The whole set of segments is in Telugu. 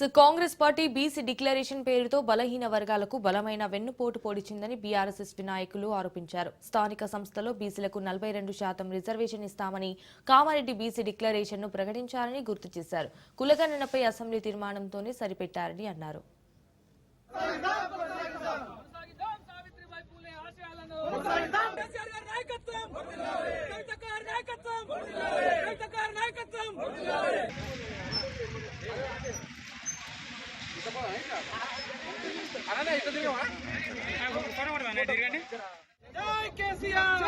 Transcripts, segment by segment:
So Congress party BC declaration పేరుతో బలహీన వర్గాలకు బలమైన వెన్నుపోటు పొడిచిందని బీఆర్ఎస్ నాయకులు ఆరోపించారు. స్థానిక సంస్థలో బీసీలకు నలభై రెండు శాతం రిజర్వేషన్ ఇస్తామని కామారెడ్డి బీసీ డిక్లరేషన్ను ప్రకటించారని గుర్తు చేశారు. కులగణనపై అసెంబ్లీ తీర్మానంతోనే సరిపెట్టారని అన్నారు కొనసాగిద్దాం సావిత్రిబాయి పూలే ఆశయాలను కేసీఆర్ గారి నాయకత్వం కవిత గారి నాయకత్వం కవిత గారి నాయకత్వం జై కేసీఆర్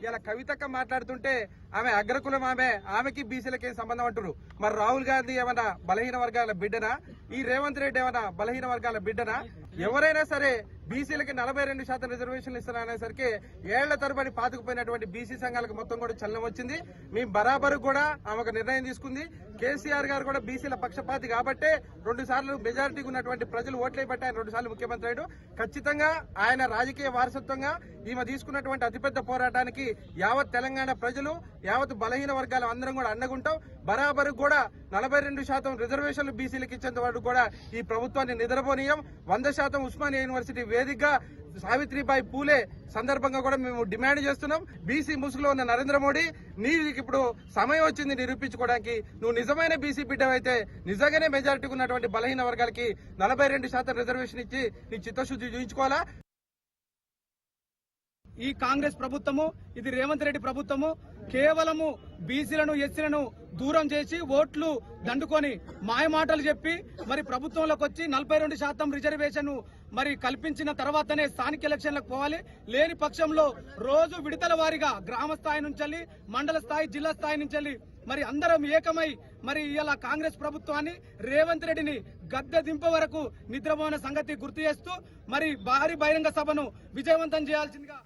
ఇలా కవితక్క మాట్లాడుతుంటే ఆమె అగ్రకులం ఆమె ఆమెకి బీసీలకి సంబంధం అంటారు మరి రాహుల్ గాంధీ ఏమన్నా బలహీన వర్గాల బిడ్డనా? ఈ రేవంత్ రెడ్డి ఏమన్నా బలహీన వర్గాల బిడ్డనా? ఎవరైనా సరే బీసీలకి నలభై రెండు శాతం రిజర్వేషన్లు ఇస్తారనేసరికి ఏళ్ళ తరబడి పాతుకుపోయినటువంటి బీసీ సంఘాలకు మొత్తం కూడా చలనం వచ్చింది. మీ బరాబరు కూడా ఆమె ఒక నిర్ణయం తీసుకుంది. కేసీఆర్ గారు కూడా బీసీల పక్షపాతి కాబట్టే రెండు సార్లు మెజారిటీకి ఉన్నటువంటి ప్రజలు ఓట్లే బట్టి ఆయన రెండు సార్లు ముఖ్యమంత్రి అయ్యాడు. ఖచ్చితంగా ఆయన రాజకీయ వారసత్వంగా ఈమె తీసుకున్నటువంటి అతిపెద్ద పోరాటానికి యావత్ తెలంగాణ ప్రజలు యావత్ బలహీన వర్గాలు అందరం కూడా అండగుంటాం బరాబరు కూడా నలభై రెండు శాతం రిజర్వేషన్లు బీసీలకు ఇచ్చేంత వరకు కూడా ఈ ప్రభుత్వాన్ని నిద్రపోనీయం. వంద శాతం ఉస్మానియా యూనివర్సిటీ వేదికగా సావిత్రిబాయి పూలే సందర్భంగా కూడా మేము డిమాండ్ చేస్తున్నాం. బీసీ ముసుగులో ఉన్న నరేంద్ర మోడీ నీకు ఇప్పుడు సమయం వచ్చింది నిరూపించుకోవడానికి. నువ్వు నిజమైన బీసీ బిడ్డవైతే నిజంగానే మెజారిటీ ఉన్నటువంటి బలహీన వర్గాలకి నలభై రెండు శాతం రిజర్వేషన్ ఇచ్చి నీ చిత్తశుద్ధి చూపించుకోవాలా ఈ కాంగ్రెస్ ప్రభుత్వము ఇది రేవంత్ రెడ్డి ప్రభుత్వము కేవలము బీసీలను ఎస్సీలను దూరం చేసి ఓట్లు దండుకొని మాయమాటలు చెప్పి మరి ప్రభుత్వంలోకి వచ్చి నలభై రెండు శాతం రిజర్వేషన్ మరి కల్పించిన తర్వాతనే స్థానిక ఎలక్షన్లకు పోవాలి. లేని పక్షంలో రోజు విడతల వారీగా గ్రామ స్థాయి నుంచి మండల స్థాయి జిల్లా స్థాయి నుంచి మరి అందరం ఏకమై మరి ఇలా కాంగ్రెస్ ప్రభుత్వాన్ని రేవంత్ రెడ్డిని గద్దె దింప వరకు నిద్రపోయిన సంగతి గుర్తు చేస్తూ మరి భారీ బహిరంగ సభను విజయవంతం చేయాల్సిందిగా